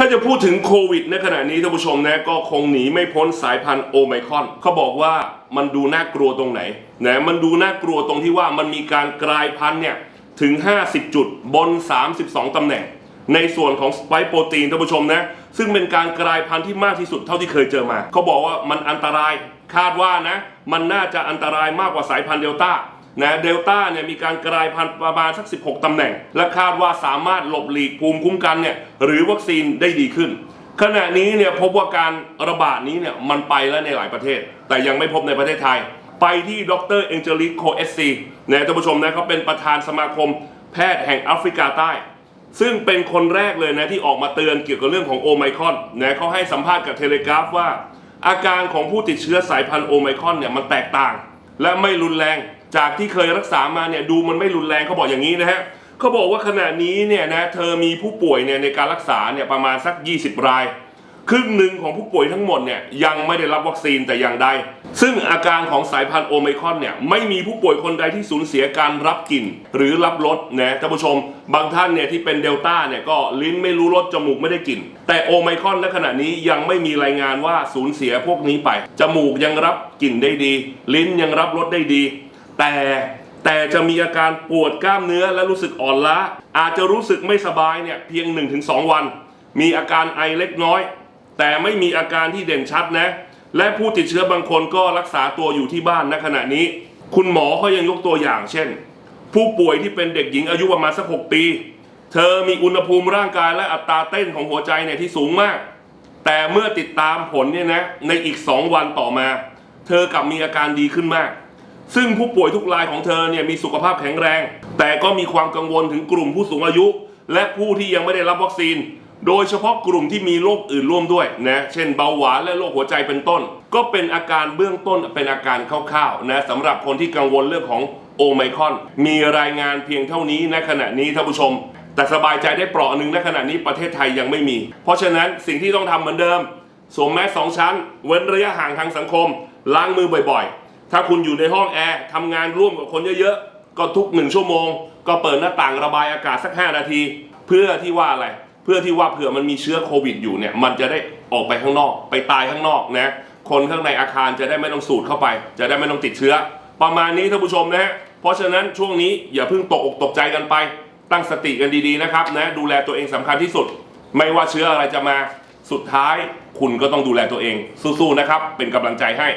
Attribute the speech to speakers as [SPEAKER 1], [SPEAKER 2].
[SPEAKER 1] ถ้าจะพูดถึงโควิดในขณะนี้ท่านผู้ชมนะก็คงหนีไม่พ้นสายพันธุ์โอไมครอนเขาบอกว่ามันดูน่ากลัวตรงไหนนะมันดูน่ากลัวตรงที่ว่ามันมีการกลายพันธุ์เนี่ยถึง 50 จุดบน 32 ตำแหน่ง ในส่วนของสไปค์โปรตีนท่านผู้ชมนะซึ่งเป็นการกลายพันธุ์ที่มากที่สุดเท่าที่เคยเจอมาเขาบอกว่ามันอันตรายคาดว่านะมันน่าจะอันตรายมากกว่าสายพันธุ์เดลต้า นะเดลต้าเนี่ยมีการกลายพันธุ์ประมาณสัก 16 ตำแหน่ง และคาดว่าสามารถหลบหลีกภูมิคุ้มกันเนี่ยหรือวัคซีนได้ดีขึ้น ขณะนี้เนี่ยพบว่าการระบาดนี้เนี่ยมันไปแล้วในหลายประเทศ แต่ยังไม่พบในประเทศไทย ไปที่ดรเอ็นเจลิกโคเอสซีนะท่านผู้ชมนะเขาเป็นประธานสมาคมแพทย์แห่งแอฟริกาใต้ ซึ่งเป็นคนแรกเลยนะที่ออกมาเตือนเกี่ยวกับเรื่องของโอไมครอนนะเขาให้สัมภาษณ์กับเทเลกราฟว่า อาการของผู้ติดเชื้อสายพันธุ์โอไมครอนเนี่ยมันแตกต่าง และไม่รุนแรง จากที่เคยรักษามาเนี่ยดูมันไม่รุนแรงเขาบอกอย่างนี้นะฮะเขาบอกว่าขณะนี้เนี่ยนะเธอมีผู้ป่วยเนี่ยในการรักษาเนี่ยประมาณสัก 20 ราย ครึ่งหนึ่งของผู้ป่วยทั้งหมดเนี่ยยังไม่ได้รับวัคซีนแต่อย่างใด ซึ่งอาการของสายพันธุ์โอไมครอนเนี่ยไม่มีผู้ป่วยคนใดที่สูญเสียการรับกลิ่นหรือรับรสนะท่านผู้ชม บางท่านเนี่ยที่เป็นเดลต้าเนี่ยก็ลิ้นไม่รู้รสจมูกไม่ได้กลิ่น แต่โอไมครอนณขณะนี้ยังไม่มีรายงานว่าสูญเสียพวกนี้ไป จมูกยังรับกลิ่นได้ดี ลิ้นยังรับรสได้ดี แต่แต่จะมีอาการปวดกล้ามเนื้อและรู้สึกอ่อนล้า อาจจะรู้สึกไม่สบายเนี่ยเพียง 1-2 วัน มีอาการไอเล็กน้อย แต่ไม่มีอาการที่เด่นชัดนะ และผู้ติดเชื้อบางคนก็รักษาตัวอยู่ที่บ้านณขณะนี้ คุณหมอเขายังยกตัวอย่างเช่น ผู้ป่วยที่เป็นเด็กหญิงอายุประมาณสัก 6 ปี เธอมีอุณหภูมิร่างกายและอัตราเต้นของหัวใจเนี่ยที่สูงมาก แต่เมื่อติดตามผลเนี่ยนะในอีก 2 วันต่อมา เธอกลับมีอาการดีขึ้นมาก ซึ่งผู้ป่วยทุกรายของเธอเนี่ยมีสุขภาพแข็งแรง แต่ก็มีความกังวลถึงกลุ่มผู้สูงอายุ และผู้ที่ยังไม่ได้รับวัคซีน โดยเฉพาะกลุ่มที่มีโรคอื่นร่วมด้วยนะเช่นเบาหวานและโรคหัวใจเป็นต้น ก็เป็นอาการเบื้องต้นเป็นอาการคร่าวๆนะสำหรับคนที่กังวลเรื่องของโอไมคอน มีรายงานเพียงเท่านี้ในขณะนี้ท่านผู้ชม แต่สบายใจได้เปราะหนึ่งในขณะนี้ประเทศไทยยังไม่มี เพราะฉะนั้นสิ่งที่ต้องทำเหมือนเดิมสวมแมสสองชั้น เว้นระยะห่างทางสังคม ล้างมือบ่อยๆ ถ้าคุณอยู่ในห้องแอร์ทำงานร่วมกับคนเยอะๆ ก็ทุกหนึ่งชั่วโมง ก็เปิดหน้าต่างระบายอากาศสัก 5 นาที เพื่อที่ว่าอะไร เพื่อที่ว่าเผื่อมันมีเชื้อโควิดอยู่เนี่ย มันจะได้ออกไปข้างนอก ไปตายข้างนอกนะ คนข้างในอาคารจะได้ไม่ต้องสูดเข้าไป จะได้ไม่ต้องติดเชื้อ ประมาณนี้ท่านผู้ชมนะฮะ เพราะฉะนั้นช่วงนี้อย่าเพิ่งตกอกตกใจกันไป ตั้งสติกันดีๆนะครับนะ ดูแลตัวเองสำคัญที่สุด ไม่ว่าเชื้ออะไรจะมา สุดท้ายคุณก็ต้องดูแลตัวเอง สู้ๆนะครับ เป็นกำลังใจให้